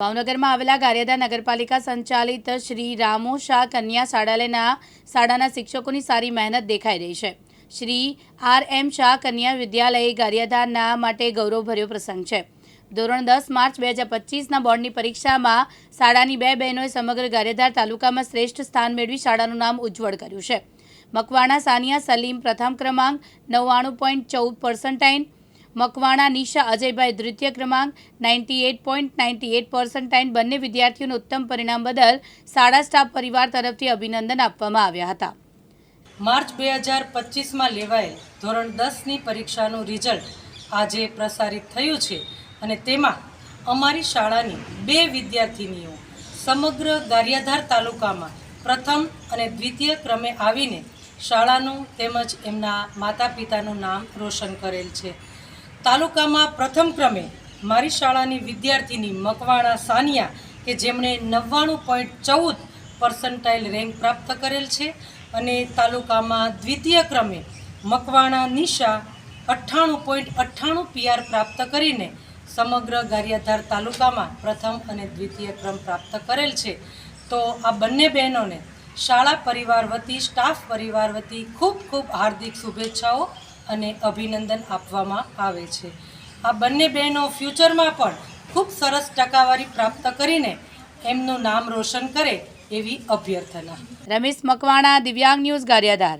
ભાવનગરમાં આવેલા ગારિયાદા નગરપાલિકા સંચાલિત શ્રી રામો શાહ કન્યા શાળાલયના શાળાના શિક્ષકોની સારી મહેનત દેખાઈ રહી છે. શ્રી આર એમ શાહ કન્યા વિદ્યાલય ગારિયાદાના માટે ગૌરવભર્યો પ્રસંગ છે. ધોરણ દસ માર્ચ બે હજાર પચીસના બોર્ડની પરીક્ષામાં શાળાની બે બહેનોએ સમગ્ર ગારિયાધાર તાલુકામાં શ્રેષ્ઠ સ્થાન મેળવી શાળાનું નામ ઉજ્જવળ કર્યું છે. મકવાણા સાનિયા સલીમ પ્રથમ ક્રમાંક નવ્વાણું પોઈન્ટ ચૌદ પર્સન્ટાઇન મકવાણા, નિશા, અજયભાઈ દ્વિતીય ક્રમાંક, ninety eight point ninety eight percentile બંને વિદ્યાર્થીઓનું ઉત્તમ પરિણામ બદલ શાળા સ્ટાફ પરિવાર તરફથી અભિનંદન આપવામાં આવ્યા હતા. માર્ચ બે હજાર પચીસમાં લેવાયેલ ધોરણ દસની પરીક્ષાનું રિઝલ્ટ આજે પ્રસારિત થયું છે અને તેમાં અમારી શાળાની બે વિદ્યાર્થિનીઓ સમગ્ર ગારિયાધાર તાલુકામાં પ્રથમ અને દ્વિતીય ક્રમે આવીને શાળાનું તેમજ એમના માતા પિતાનું નામ રોશન કરેલ છે. તાલુકામાં પ્રથમ ક્રમે મારી શાળાની વિદ્યાર્થીની મકવાણા સાનિયા, કે જેમણે નવ્વાણું પોઈન્ટ ચૌદ પર્સન્ટાઇલ રેન્ક પ્રાપ્ત કરેલ છે, અને તાલુકામાં દ્વિતીય ક્રમે મકવાણા નિશા અઠ્ઠાણું પોઈન્ટ અઠ્ઠાણું પીઆર પ્રાપ્ત કરીને સમગ્ર ગારિયાધાર તાલુકામાં પ્રથમ અને દ્વિતીય ક્રમ પ્રાપ્ત કરેલ છે. તો આ બંને બહેનોને શાળા પરિવાર વતી, સ્ટાફ પરિવાર વતી ખૂબ ખૂબ હાર્દિક શુભેચ્છાઓ. અને અભિનંદન આપવામાં આવે છે. આ બંને બહેનો ફ્યુચરમાં પણ ખૂબ સરસ ટકાવારી પ્રાપ્ત કરીને એમનું નામ રોશન કરે એવી અભ્યર્થના. રમેશ મકવાણા, દિવ્યાંગ ન્યૂઝ ગારિયાધાર.